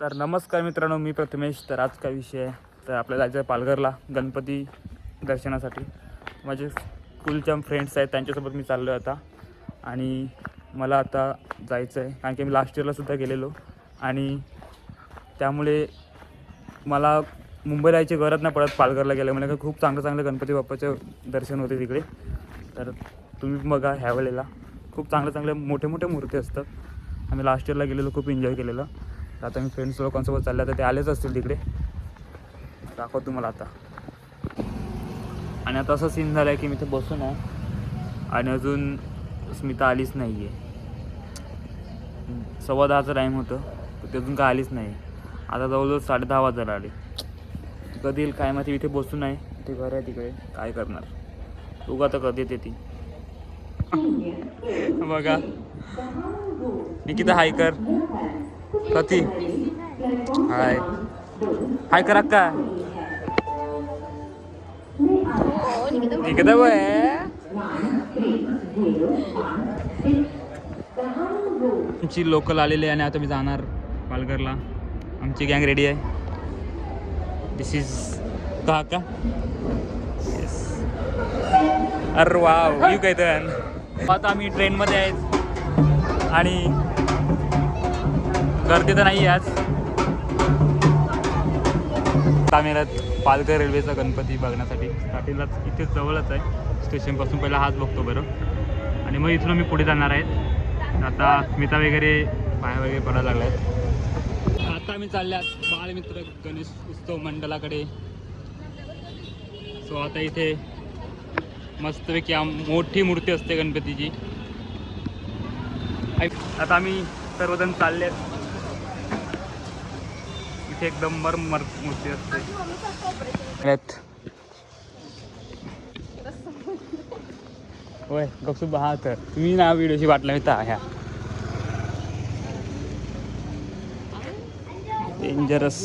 तर नमस्कार मित्रांनो मी प्रथमेश. तर आज काय विषय आहे? तर आपल्याला जायचं आहे पालघरला गणपती दर्शनासाठी. माझे स्कूलच्या फ्रेंड्स आहेत त्यांच्यासोबत मी चाललो आहे आता. आणि मला आता जायचं आहे. कारण की मी लास्ट इयरलासुद्धा गेलेलो. आणि त्यामुळे मला मुंबईला यायची गरज नाही पडत पालघरला गेल्यामुळे का खूप चांगलं चांगलं गणपती बाप्पाचे दर्शन होते तिकडे. तर तुम्ही बघा ह्या वेळेला. खूप चांगले चांगले मोठे मोठे मूर्ती असतात. आम्ही लास्ट इयरला गेलेलो खूप एन्जॉय केलेलं. तर आता मी फ्रेंड्स लोकांसोबत चाललं तर ते आलेच असतील तिकडे. दाखव तुम्हाला आता. आणि आता असं सीन झालं आहे की मी ते बसून आहे. आणि अजून स्मिता आलीच नाही आहे सव्वा दहाचं टाईम होतं तर ते अजून काय आलीच नाही. आता जवळजवळ साडे दहा वाजायला आले. कधी येईल काय माहिती इथे बसून आहे. ते घर आहे तिकडे. काय करणार? तू आता कधी येते ती. बघा. निकिता हाय कर. कथी हाय। हाय कर अक्का। निकिता बाय आमची लोकल आलेली आहे आणि आता मी जाणार पालघरला. आमची गँग रेडी आहे. दिस इज का का येस अरे. वा यू काय तर. आता आम्ही ट्रेनमध्ये आहेत. आणि गर्दी तर नाही आज. तामिळात पालघर रेल्वेचा गणपती बघण्यासाठी. स्टार्टिंगलाच इथेच जवळच आहे. स्टेशनपासून पहिला हाच बघतो बरं. आणि मग इथून मी पुढे जाणार आहेत. आता स्मिता वगैरे पाया वगैरे पडायला लागल्या आहेत आता आम्ही चालल्यात बाळमित्र गणेश उत्सव मंडळाकडे सो आता इथे मस्तपैकी आम मोठी मूर्ती असते गणपतीची. आता आम्ही सर्वजण चालले आहेत इथे एकदम मरमर मूर्ती असते. होय गपसू हा तर तुम्ही ना व्हिडिओची वाटला मी ह्या. डेंजरस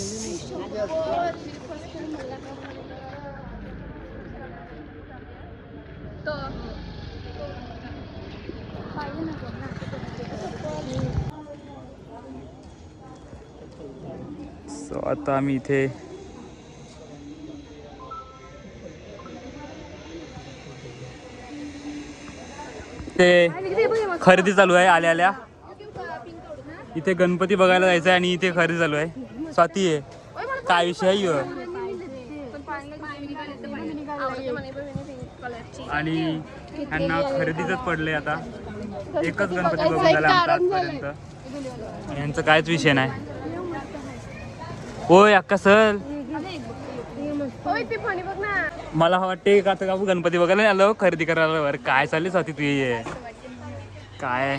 सो आता आम्ही इथे ते खरेदी चालू आहे आल्या आल्या. इथे गणपती बघायला जायचं आहे आणि इथे खरेदी चालू आहे. स्वाती आहे. काय विषय आहे आणि ह्यांना खरेदीच पडले आता. एकच गणपती बघून झाला आमचा आजपर्यंत. यांचा यांचं कायच विषय नाही. होय अक्का सर. मला वाटते का आता काकू गणपती बघायला आलो खरेदी करायला बरं काय चालली स्वाती तू ये काय?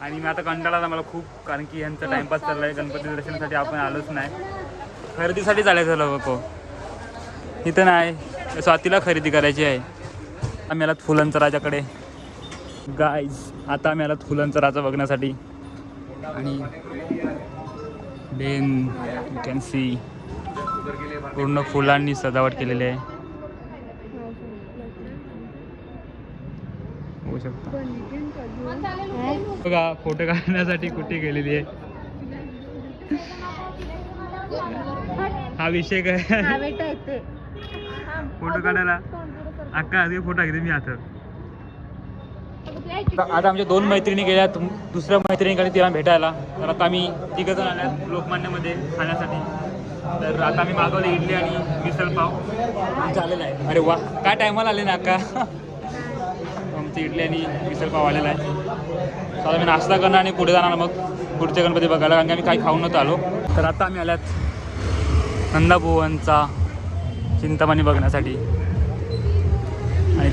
आणि मी आता कंटाळा आला मला खूप कारण की यांचा टाइमपास चाललाय गणपती दर्शनासाठी आपण आलोच नाही. खरेदीसाठी चालायचं लोक इथं नाही. स्वातीला खरेदी करायची आहे. आम्ही आलात फुलांचा राजाकडे गाईज आता आम्ही आलात फुलांचा राजा बघण्यासाठी. आणि देन यू कॅन सी पूर्ण फुलांनी सजावट केलेली आहे. होऊ शकता. बघा फोटो काढण्यासाठी कुठे गेलेली आहे. हा विषय काय? फोटो काढायला? अक्का आधी फोटो घेते मी आता आता आमच्या दोन मैत्रिणी गेल्या तुम- दुसऱ्या मैत्रिणीकडे तिला भेटायला. तर आता आम्ही तिघं जण आल्या लोकमान्यमध्ये खाण्यासाठी. तर आता आम्ही मागवले इडली आणि मिसळ पाव. झालेला आहे. अरे वा काय टायमाला आले ना का आमची इडली आणि मिसळ पाव आलेला आहे. तर आता मी नाश्ता करणार आणि पुढे जाणार मग. पुढचे गणपती बघायला कारण की आम्ही काही खाऊन नव्हतं आलो. तर आता आम्ही आल्यात नंदाभुवनचा चिंतामणी बघण्यासाठी.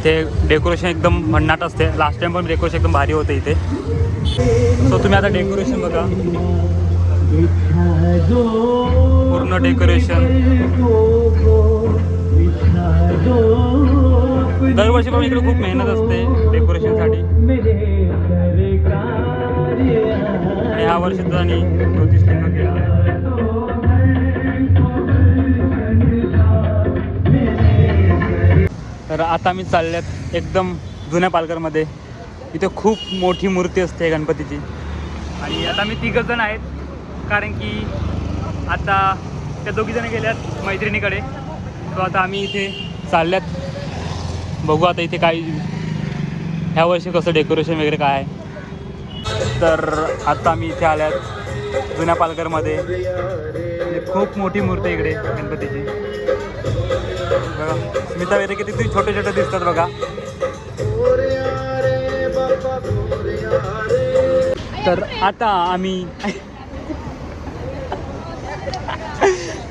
ते डेकोरेशन एकदम भन्नाट असते. लास्ट टाइम पण डेकोरेशन एकदम भारी होतं इथे. सो तुम्ही आता डेकोरेशन बघा. पूर्ण डेकोरेशन दरवर्षी पण इकडे खूप मेहनत असते डेकोरेशनसाठी आणि ह्या वर्षी त्यांनी ज्योतिषलिंग केला तर आता मी चालल्यात एकदम जुन्या पालघरमध्ये. इथे खूप मोठी मूर्ती असते गणपतीची. आणि आता मी तिघ जण आहेत कारण की आता त्या दोघीजणं गेल्यात मैत्रिणीकडे. तो आता आम्ही इथे चालल्यात. बघू आता इथे काय ह्या वर्षी कसं डेकोरेशन वगैरे काय आहे. तर आता आम्ही इथे आल्यात जुन्या पालघरमध्ये. खूप मोठी मूर्ती इकडे गणपतीची. बघा. स्मिता वगैरे किती छोटे छोटे दिसतात बघा. तर आता आम्ही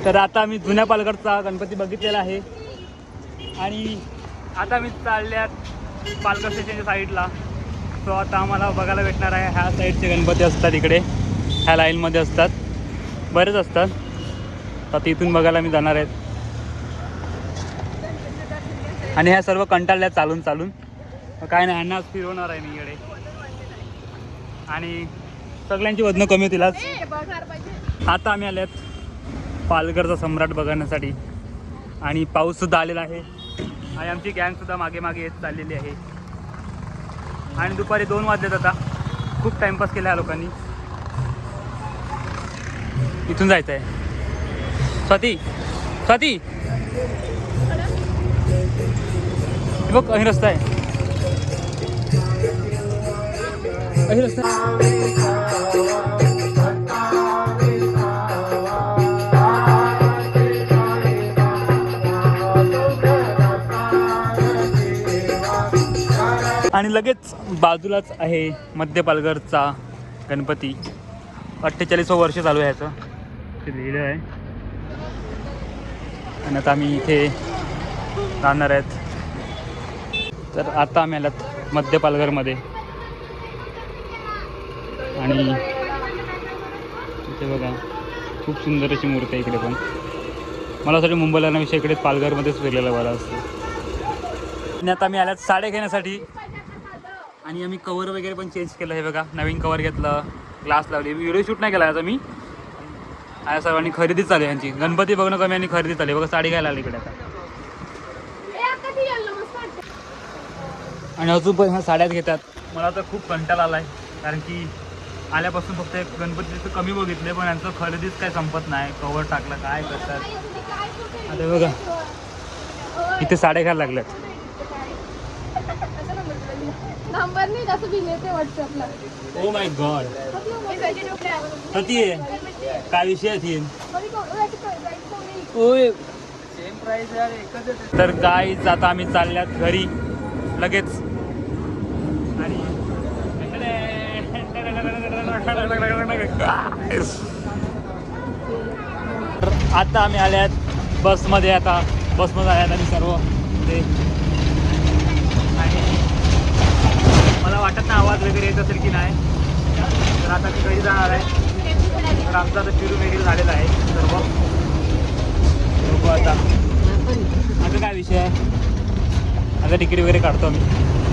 तर आता आम्ही जुन्या पालघरचा गणपती बघितलेला आहे. आणि आता मी चालल्यात पालघर स्टेशनच्या साईडला सो आता आम्हाला बघायला भेटणार आहे ह्या साईडचे गणपती असतात इकडे. ह्या लाईनमध्ये असतात. बरेच असतात. तर आता इथून बघायला मी जाणार आहेत आणि ह्या सर्व कंटाळल्या चालून चालून. काय नाही ह्यांना फिरवणार आहे मी इकडे. आणि सगळ्यांची वजनं कमी होतील आज. आता आम्ही आल्यात पालघरचा सम्राट बघण्यासाठी. आणि पाऊससुद्धा आलेला आहे. आणि आमची गँगसुद्धा मागे मागे येत चाललेली आहे. आणि दुपारी दोन वाजलेत आता. खूप टाईमपास केला ह्या लोकांनी. इथून जायचं आहे स्वाती स्वाती. बघ अही रस्ता आहे. अही रस्ता आणि लगेच बाजूलाच आहे मध्य पालघरचा गणपती. अठ्ठेचाळीस वर्ष चालू आहे याचं ते लिहिलं आहे. आणि आता आम्ही इथे राहणार आहेत. तर आता आम्ही आलात मध्य पालघरमध्ये आणि इथे बघा खूप सुंदर अशी मूर्ती आहे इकडे पण. मला असं वाटतं मुंबईला येण्यापेक्षा इकडे पालघरमध्येच फिरलेलं बरं असतं. आणि आता आम्ही आल्यात साड्या घेण्यासाठी. आणि आम्ही कवर वगैरे पण चेंज केलं आहे बघा नवीन कवर घेतलं ग्लास लावली. व्हिडिओ शूट नाही केला याचा मी आया सर्वांनी खरेदी चालू यांची. गणपती बघणं कमी आणि खरेदी चालू बघा साडी घ्यायला आली इकडे आता. आणि अजून पण ह्या साड्याच घेतात. मला तर खूप कंटाळा आला आहे कारण की आल्यापासून फक्त एक गणपतीचं कमी बघितले पण यांचं खरेदीच काय संपत नाही कवर टाकलं काय करतात? आता बघा इथे साड्या घ्यायला लागल्यात. ओ माय गॉड किती आहे? काय विषय तर गाईच आता आम्ही चालल्यात घरी. लगेच. आणि आता आम्ही आल्यात बसमध्ये आता बसमध्ये आल्यात आम्ही सर्व. ते आणि मला वाटत नाही आवाज वगैरे येत असेल की नाही. तर आता मी घरी जाणार आहे. तर आमचा आता फिरून वगैरे झालेला आहे सर्व. आता. आता काय विषय आहे? आता तिकीट वगैरे काढतो आम्ही